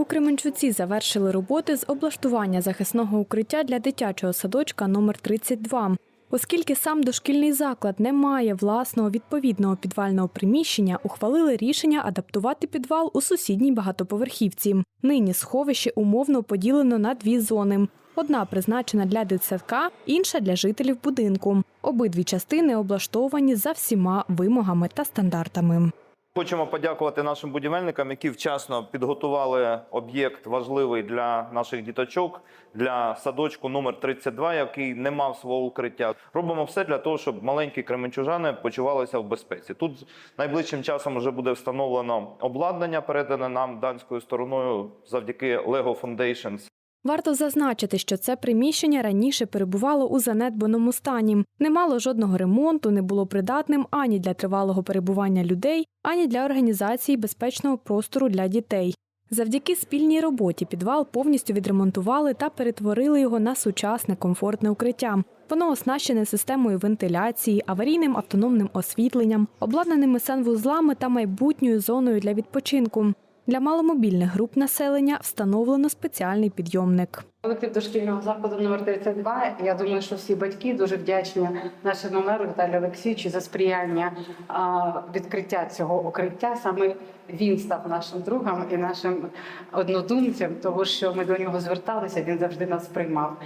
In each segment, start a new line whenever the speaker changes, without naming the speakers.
У Кременчуці завершили роботи з облаштування захисного укриття для дитячого садочка номер 32. Оскільки сам дошкільний заклад не має власного відповідного підвального приміщення, ухвалили рішення адаптувати підвал у сусідній багатоповерхівці. Нині сховище умовно поділено на дві зони. Одна призначена для дитсадка, інша для жителів будинку. Обидві частини облаштовані за всіма вимогами та стандартами.
Хочемо подякувати нашим будівельникам, які вчасно підготували об'єкт важливий для наших діточок, для садочку номер 32, який не мав свого укриття. Робимо все для того, щоб маленькі кременчужани почувалися в безпеці. Тут найближчим часом вже буде встановлено обладнання, передане нам данською стороною завдяки Lego Foundations.
Варто зазначити, що це приміщення раніше перебувало у занедбаному стані. Не мало жодного ремонту, не було придатним ані для тривалого перебування людей, ані для організації безпечного простору для дітей. Завдяки спільній роботі підвал повністю відремонтували та перетворили його на сучасне комфортне укриття. Воно оснащене системою вентиляції, аварійним автономним освітленням, обладнаними санвузлами та майбутньою зоною для відпочинку. Для маломобільних груп населення встановлено спеціальний підйомник.
Колектив дошкільного закладу номер 32 Я думаю, що всі батьки дуже вдячні нашому меру Віталію Олексійовичу за сприяння відкриття цього укриття. Саме він став нашим другом і нашим однодумцем, того що ми до нього зверталися, він завжди нас приймав.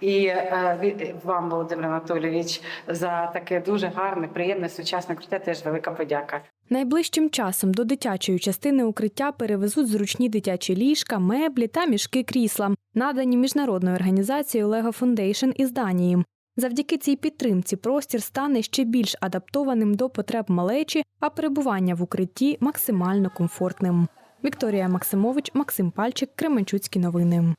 І е, вам, Володимир Анатолійович, за таке дуже гарне, приємне сучасне укриття теж велика подяка.
Найближчим часом до дитячої частини укриття перевезуть зручні дитячі ліжка, меблі та мішки крісла, надані міжнародною організацією Lego Foundation із Данії. Завдяки цій підтримці простір стане ще більш адаптованим до потреб малечі, а перебування в укритті максимально комфортним. Вікторія Максимович, Максим Пальчик, Кременчуцькі новини.